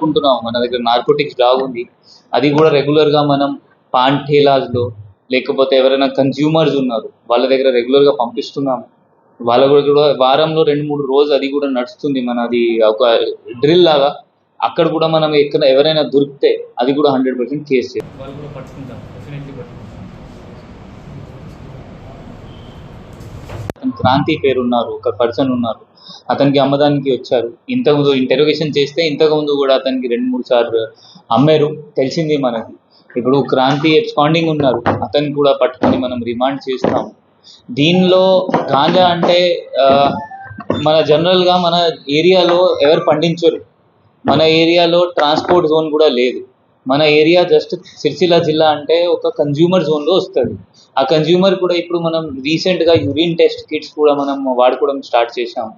అనుకుంటున్నాం మన దగ్గర నార్కోటిక్స్ డాగ్ ఉంది. అది కూడా రెగ్యులర్గా మనం పాన్ ఠేలాస్లో లేకపోతే ఎవరైనా కన్జ్యూమర్స్ ఉన్నారు వాళ్ళ దగ్గర రెగ్యులర్గా పంపిస్తున్నాం వాళ్ళ కూడా వారంలో రెండు మూడు రోజు అది కూడా నడుస్తుంది. మన అది ఒక డ్రిల్ లాగా. అక్కడ కూడా మనం ఎక్కడ ఎవరైనా దొరికితే అది కూడా హండ్రెడ్ పర్సెంట్ కేస్ వాళ్ళు కూడా పట్టుకుంటాం. అతను క్రాంతి పేరు ఉన్నారు ఒక పర్సన్ ఉన్నారు. అతనికి అమ్మదానికి వచ్చారు. ఇంతకుముందు ఇంటరోగేషన్ చేస్తే ఇంతకుముందు కూడా అతనికి రెండు మూడు సార్లు అమ్మారు. తెలిసింది మనకి. ఇప్పుడు క్రాంతి ఎక్స్పాండింగ్ ఉన్నారు. అతన్ని కూడా పట్టుకొని మనం రిమాండ్ చేస్తాం. దీనిలో గాంజా అంటే మన జనరల్గా మన ఏరియాలో ఎవరు పండించరు. మన ఏరియాలో ట్రాన్స్పోర్ట్ జోన్ కూడా లేదు. మన ఏరియా జస్ట్ సిరిసిల్ల జిల్లా అంటే ఒక కన్జ్యూమర్ జోన్లో వస్తుంది. ఆ కన్జ్యూమర్ కూడా ఇప్పుడు మనం రీసెంట్గా యూరిన్ టెస్ట్ కిట్స్ కూడా మనం వాడుకోవడం స్టార్ట్ చేసాము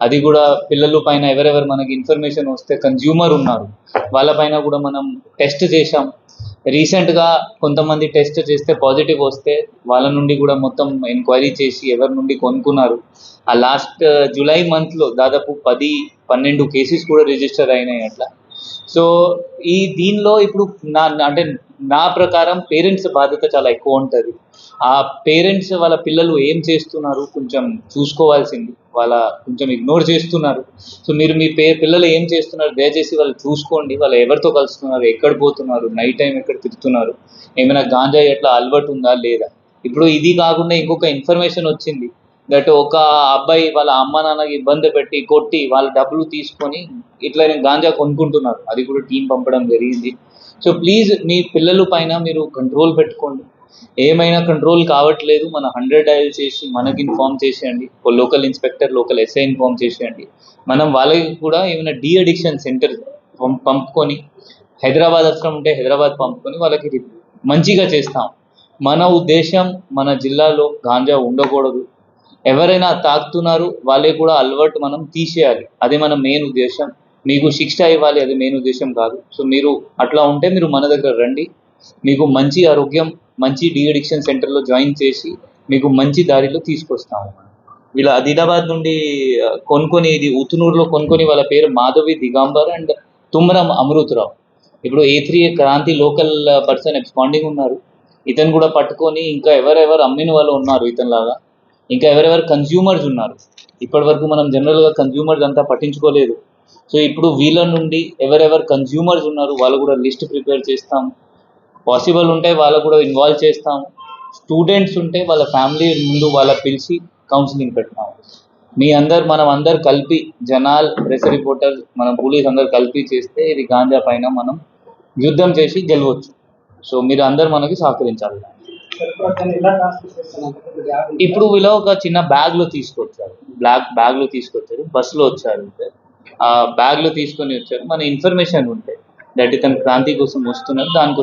అది కూడా పిల్లల పైన ఎవరెవరు మనకి ఇన్ఫర్మేషన్ వస్తే కన్జ్యూమర్ ఉన్నారు. వాళ్ళ పైన కూడా మనం టెస్ట్ చేసాం రీసెంట్గా కొంతమంది టెస్ట్ చేస్తే పాజిటివ్ వస్తే వాళ్ళ నుండి కూడా మొత్తం ఎంక్వైరీ చేసి ఎవరి నుండి కొనుక్కున్నారు. ఆ లాస్ట్ జూలై మంత్లో దాదాపు పది పన్నెండు కేసెస్ కూడా రిజిస్టర్ అయినాయి అట్లా. సో ఈ దీనిలో ఇప్పుడు నా అంటే నా ప్రకారం పేరెంట్స్ బాధ్యత చాలా ఎక్కువ ఉంటుంది. ఆ పేరెంట్స్ వాళ్ళ పిల్లలు ఏం చేస్తున్నారు కొంచెం చూసుకోవాల్సింది. వాళ్ళ కొంచెం ఇగ్నోర్ చేస్తున్నారు. సో మీరు మీ పే పిల్లలు ఏం చేస్తున్నారు దయచేసి వాళ్ళు చూసుకోండి. వాళ్ళు ఎవరితో కలుస్తున్నారు? ఎక్కడ పోతున్నారు? నైట్ టైం ఎక్కడ తిరుగుతున్నారు? ఏమైనా గాంజా ఎట్లా అలవాటు ఉందా? లేదా? ఇప్పుడు ఇది కాకుండా ఇంకొక ఇన్ఫర్మేషన్ వచ్చింది. దట్ ఒక అబ్బాయి వాళ్ళ అమ్మ నాన్నకి ఇబ్బంది పెట్టి కొట్టి వాళ్ళ డబ్బులు తీసుకొని ఇట్లా గాంజా కొనుక్కుంటున్నారు. అది కూడా టీం పంపడం జరిగింది. సో ప్లీజ్ మీ పిల్లల పైన మీరు కంట్రోల్ పెట్టుకోండి. ఏమైనా కంట్రోల్ కావట్లేదు మన హండ్రెడ్ డయల్ చేసి మనకి ఇన్ఫార్మ్ చేసేయండి. Local inspector local SI inform చేసేయండి. మనం వాళ్ళకి కూడా ఏమైనా డీ అడిక్షన్ సెంటర్ పంపుకొని హైదరాబాద్ అవసరం ఉంటే హైదరాబాద్ పంపుకొని వాళ్ళకి మంచిగా చేస్తాం. మన ఉద్దేశం మన జిల్లాలో గాంజా ఉండకూడదు. ఎవరైనా తాకుతున్నారు వాళ్ళే కూడా అలవాటు మనం తీసేయాలి. అదే మన మెయిన్ ఉద్దేశం. మీకు శిక్ష ఇవ్వాలి అది మెయిన్ ఉద్దేశం కాదు. సో మీరు అట్లా ఉంటే మీరు మన దగ్గర రండి. మీకు మంచి ఆరోగ్యం మంచి డిఎడిక్షన్ సెంటర్లో జాయిన్ చేసి మీకు మంచి దారిలో తీసుకొస్తాము. వీళ్ళ ఆదిలాబాద్ నుండి కొనుక్కొని ఇది ఉతునూరులో కొనుక్కొని వాళ్ళ పేరు మాధవి దిగాంబర్ అండ్ తుమ్మరం అమృతరావు. ఇప్పుడు A three Kranti local person expanding ఉన్నారు. ఇతను కూడా పట్టుకొని ఇంకా ఎవరెవరు అమ్మిన వాళ్ళు ఉన్నారు ఇతనిలాగా. ఇంకా ఎవరెవరు కన్జ్యూమర్స్ ఉన్నారు. ఇప్పటి వరకు మనం జనరల్గా కన్జ్యూమర్స్ అంతా పట్టించుకోలేదు. సో ఇప్పుడు వీళ్ళ నుండి ఎవరెవరు కన్జ్యూమర్స్ ఉన్నారు వాళ్ళు కూడా లిస్ట్ ప్రిపేర్ చేస్తాం. పాసిబుల్ ఉంటే వాళ్ళకు కూడా ఇన్వాల్వ్ చేస్తాం. స్టూడెంట్స్ ఉంటే వాళ్ళ ఫ్యామిలీ ముందు వాళ్ళ పిలిచి కౌన్సిలింగ్ పెడతాం. మీ అందరు మనం అందరు కలిపి జనాల్ ప్రెస్ రిపోర్టర్స్ మనం పోలీస్ అందరు కలిపి చేస్తే ఇది గాంజా పైన మనం యుద్ధం చేసి గెలవచ్చు. సో మీరు అందరు మనకి సహకరించాలి. ఇప్పుడు వీళ్ళు ఒక చిన్న బ్యాగ్లో తీసుకొచ్చారు. బ్లాక్ బ్యాగ్లో తీసుకొచ్చారు. బస్లో వచ్చారు ఆ బ్యాగ్లో తీసుకొని వచ్చారు. మన ఇన్ఫర్మేషన్ ఉంటే. దట్ ఇతను క్రాంతి కోసం వస్తున్నారు. దానికోసం